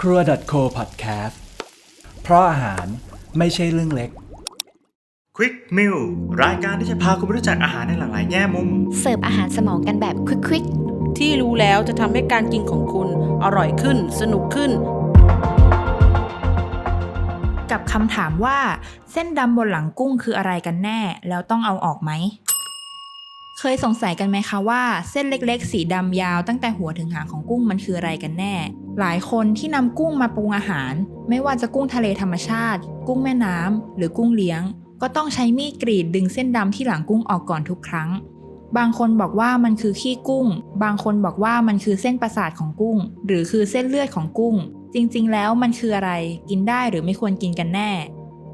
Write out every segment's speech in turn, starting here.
ครัว .co podcast เพราะอาหารไม่ใช่เรื่องเล็ก Quick Meal รายการที่จะพาคุณไปรู้จักอาหารในหลากหลายแง่มุม เสิร์ฟอาหารสมองกันแบบควิกที่รู้แล้วจะทำให้การกินของคุณอร่อยขึ้น สนุกขึ้น กับคำถามว่าเส้นดำบนหลังกุ้งคืออะไรกันแน่ แล้วต้องเอาออกไหม เคยสงสัยกันไหมคะว่าเส้นเล็กๆ สีดำยาวตั้งแต่หัวถึงหางของกุ้งมันคืออะไรกันแน่ หลายคนที่นำกุ้งมาปรุงอาหาร ไม่ว่าจะกุ้งทะเลธรรมชาติ กุ้งแม่น้ำหรือกุ้งเลี้ยง ก็ต้องใช้มีดกรีดดึงเส้นดำที่หลังกุ้งออกก่อนทุกครั้ง บางคนบอกว่ามันคือขี้กุ้ง บางคนบอกว่ามันคือเส้นประสาทของกุ้ง หรือคือเส้นเลือดของกุ้ง จริงๆ แล้วมันคืออะไร กินได้หรือไม่ควรกินกันแน่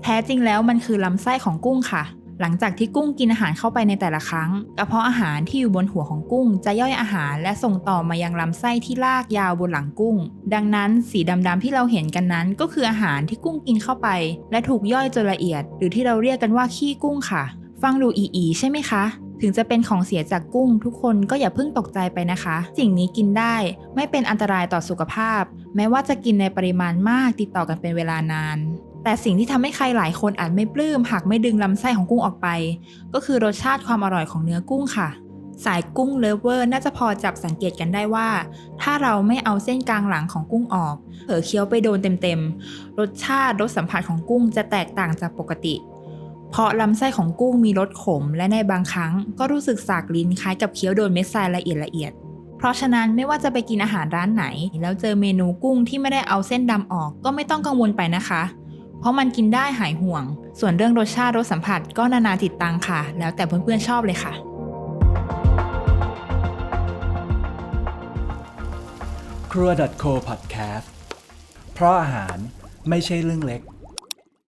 แท้จริงแล้วมันคือลำไส้ของกุ้งค่ะ หลังจากที่กุ้งกินอาหารเข้าไปในแต่ละครั้ง กระเพาะอาหารที่อยู่บนหัวของกุ้ง จะย่อยอาหารและส่งต่อมายังลำไส้ที่ลากยาวบนหลังกุ้ง ดังนั้นสีดำๆที่เราเห็นกันนั้น ก็คืออาหารที่กุ้งกินเข้าไป และถูกย่อยจนละเอียด หรือที่เราเรียกกันว่าขี้กุ้งค่ะ ฟังดูอีๆใช่ไหมคะ ถึงจะเป็นของเสียจากกุ้ง ทุกคนก็อย่าเพิ่งตกใจไปนะคะ สิ่งนี้กินได้ไม่เป็นอันตรายต่อสุขภาพ แม้ว่าจะกินในปริมาณมากติดต่อกันเป็นเวลานาน แต่สิ่งที่ทำให้ใครหลายคนอาจไม่ปลื้มหากไม่ดึงลำไส้ของกุ้งออกไป ก็คือรสชาติความอร่อยของเนื้อกุ้งค่ะสายกุ้งเลเวอร์น่าจะพอจับสังเกตกันได้ว่า ถ้าเราไม่เอาเส้นกลางหลังของกุ้งออก เผลอเคี้ยวไปโดนเต็มๆ รสชาติรสสัมผัสของกุ้งจะแตกต่างจากปกติ เพราะลำไส้ของกุ้งมีรสขม และในบางครั้งก็รู้สึกสากลิ้นคล้ายกับเคี้ยวโดนเม็ดทรายละเอียดละเอียด เพราะฉะนั้นไม่ว่าจะไปกินอาหารร้านไหน แล้วเจอเมนูกุ้งที่ไม่ได้เอาเส้นดำออกก็ไม่ต้องกังวลไปนะคะ เพราะมันกินได้หายห่วง ส่วนเรื่องรสชาติรสสัมผัสก็นานาจิตตังค่ะ แล้วแต่เพื่อนๆชอบเลยค่ะครัว .co podcast เพราะอาหารไม่ใช่เรื่องเล็ก